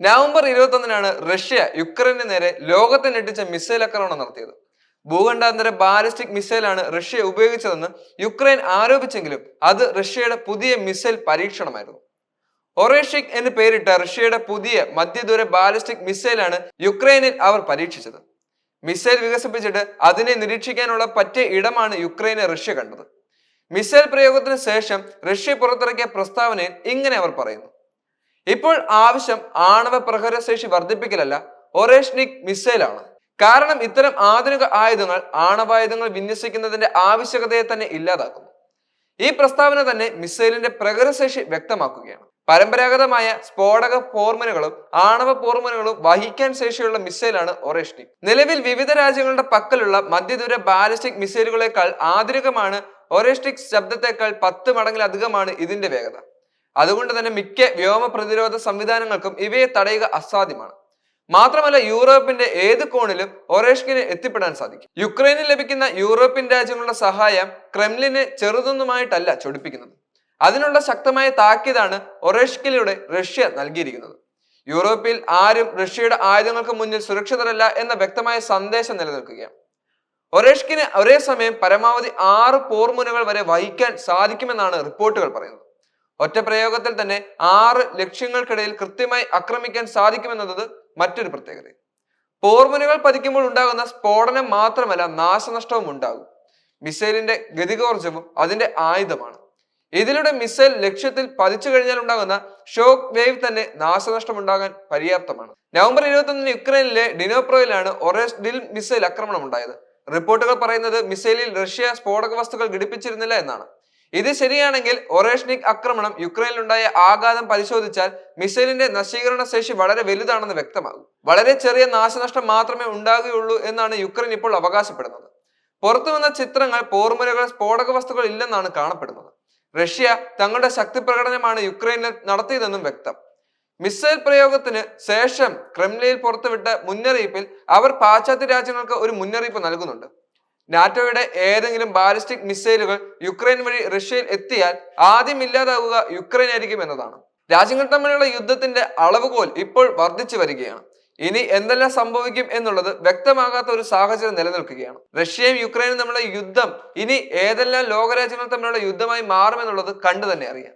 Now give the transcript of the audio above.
November ഇരുപത്തി ഒന്നിനാണ് Russia യുക്രൈന് നേരെ ലോകത്തെ ഞെട്ടിച്ച മിസൈൽ ആക്രമണം നടത്തിയത്. ഭൂഖണ്ഡാന്തര ബാലിസ്റ്റിക് മിസൈലാണ് റഷ്യ ഉപയോഗിച്ചതെന്ന് യുക്രൈൻ ആരോപിച്ചെങ്കിലും അത് റഷ്യയുടെ പുതിയ മിസൈൽ പരീക്ഷണമായിരുന്നു. ഒറേഷിക് എന്ന് പേരിട്ട റഷ്യയുടെ പുതിയ മധ്യദൂര ബാലിസ്റ്റിക് മിസൈലാണ് യുക്രൈനിൽ അവർ പരീക്ഷിച്ചത്. മിസൈൽ വികസിപ്പിച്ചിട്ട് അതിനെ നിരീക്ഷിക്കാനുള്ള പറ്റിയ ഇടമാണ് യുക്രൈന് റഷ്യ കണ്ടത്. മിസൈൽ പ്രയോഗത്തിന് ശേഷം റഷ്യ പുറത്തിറക്കിയ പ്രസ്താവനയിൽ ഇങ്ങനെ അവർ പറയുന്നു. ഇപ്പോൾ ആവശ്യം ആണവ പ്രഹരശേഷി വർദ്ധിപ്പിക്കലല്ല ഒറേഷ്നിക് മിസൈലാണ്. കാരണം ഇത്തരം ആധുനിക ആയുധങ്ങൾ ആണവായുധങ്ങൾ വിന്യസിക്കുന്നതിന്റെ ആവശ്യകതയെ തന്നെ ഇല്ലാതാക്കുന്നു. ഈ പ്രസ്താവന തന്നെ മിസൈലിന്റെ പ്രഹരശേഷി വ്യക്തമാക്കുകയാണ്. പരമ്പരാഗതമായ സ്ഫോടക ഫോർമുലകളും ആണവ ഫോർമുലകളും വഹിക്കാൻ ശേഷിയുള്ള മിസൈലാണ് ഒറേഷ്നിക് നിലവിൽ വിവിധ രാജ്യങ്ങളുടെ പക്കലുള്ള മധ്യദൂര ബാലിസ്റ്റിക് മിസൈലുകളെക്കാൾ ആധുനികമാണ് ഒറേഷ്നിക് ശബ്ദത്തെക്കാൾ പത്ത് മടങ്ങിലധികമാണ് ഇതിന്റെ വേഗത. അതുകൊണ്ട് തന്നെ മിക്ക വ്യോമ പ്രതിരോധ സംവിധാനങ്ങൾക്കും ഇവയെ തടയുക അസാധ്യമാണ്. മാത്രമല്ല യൂറോപ്പിന്റെ ഏത് കോണിലും ഒറേഷ്കിന് എത്തിപ്പെടാൻ സാധിക്കും. യുക്രൈനിൽ ലഭിക്കുന്ന യൂറോപ്യൻ രാജ്യങ്ങളുടെ സഹായം ക്രെംലിനെ ചെറുതൊന്നുമായിട്ടല്ല ചൊടിപ്പിക്കുന്നത്. അതിനുള്ള ശക്തമായ താക്കീതാണ് ഒറേഷ്കിലൂടെ റഷ്യ നൽകിയിരിക്കുന്നത്. യൂറോപ്പിൽ ആരും റഷ്യയുടെ ആയുധങ്ങൾക്ക് മുന്നിൽ സുരക്ഷിതരല്ല എന്ന വ്യക്തമായ സന്ദേശം നിലനിൽക്കുകയാണ്. ഒറേഷ്കിന് ഒരേ സമയം പരമാവധി ആറ് പോർമുനകൾ വരെ വഹിക്കാൻ സാധിക്കുമെന്നാണ് റിപ്പോർട്ടുകൾ പറയുന്നത്. ഒറ്റ പ്രയോഗത്തിൽ തന്നെ ആറ് ലക്ഷ്യങ്ങൾക്കിടയിൽ കൃത്യമായി ആക്രമിക്കാൻ സാധിക്കുമെന്നത് മറ്റൊരു പ്രത്യേകത. പോർമുനകൾ പതിക്കുമ്പോൾ ഉണ്ടാകുന്ന സ്ഫോടനം മാത്രമല്ല നാശനഷ്ടവും ഉണ്ടാകും. മിസൈലിന്റെ ഗതികോർജവും അതിന്റെ ആയുധമാണ്. ഇതിലൂടെ മിസൈൽ ലക്ഷ്യത്തിൽ പതിച്ചു കഴിഞ്ഞാൽ ഉണ്ടാകുന്ന ഷോക്ക് വേവ് തന്നെ നാശനഷ്ടം ഉണ്ടാകാൻ പര്യാപ്തമാണ്. നവംബർ ഇരുപത്തൊന്നിന് യുക്രൈനിലെ ഡിനോപ്രോയിലാണ് ഒറേസ് ഡിൽ മിസൈൽ ആക്രമണം ഉണ്ടായത് റിപ്പോർട്ടുകൾ പറയുന്നത് മിസൈലിൽ റഷ്യ സ്ഫോടക വസ്തുക്കൾ ഘടിപ്പിച്ചിരുന്നില്ല എന്നാണ്. ഇത് ശരിയാണെങ്കിൽ ഒറേഷ്നിക് ആക്രമണം യുക്രൈനിലുണ്ടായ ആഘാതം പരിശോധിച്ചാൽ മിസൈലിന്റെ നശീകരണ ശേഷി വളരെ വലുതാണെന്ന് വ്യക്തമാകും. വളരെ ചെറിയ നാശനഷ്ടം മാത്രമേ ഉണ്ടാകുകയുള്ളൂ എന്നാണ് യുക്രൈൻ ഇപ്പോൾ അവകാശപ്പെടുന്നത്. പുറത്തു വന്ന ചിത്രങ്ങൾ പോർമുലകൾ സ്ഫോടക വസ്തുക്കൾ ഇല്ലെന്നാണ് കാണപ്പെടുന്നത്. റഷ്യ തങ്ങളുടെ ശക്തി പ്രകടനമാണ് യുക്രൈനിൽ നടത്തിയതെന്നും വ്യക്തം. മിസൈൽ പ്രയോഗത്തിന് ശേഷം ക്രെംലിയിൽ പുറത്തുവിട്ട മുന്നറിയിപ്പിൽ അവർ പാശ്ചാത്യ രാജ്യങ്ങൾക്ക് ഒരു മുന്നറിയിപ്പ് നൽകുന്നുണ്ട്. നാറ്റോയുടെ ഏതെങ്കിലും ബാലിസ്റ്റിക് മിസൈലുകൾ യുക്രൈൻ വഴി റഷ്യയിൽ എത്തിയാൽ ആദ്യം ഇല്ലാതാവുക യുക്രൈൻ ആയിരിക്കും എന്നതാണ്. രാജ്യങ്ങൾ തമ്മിലുള്ള യുദ്ധത്തിന്റെ അളവുകോൽ ഇപ്പോൾ വർദ്ധിച്ചു വരികയാണ്. ഇനി എന്തെല്ലാം സംഭവിക്കും എന്നുള്ളത് വ്യക്തമാകാത്ത ഒരു സാഹചര്യം നിലനിൽക്കുകയാണ്. റഷ്യയും യുക്രൈനും തമ്മിലുള്ള യുദ്ധം ഇനി ഏതെല്ലാം ലോകരാജ്യങ്ങൾ തമ്മിലുള്ള യുദ്ധമായി മാറുമെന്നുള്ളത് കണ്ടു തന്നെ അറിയാം.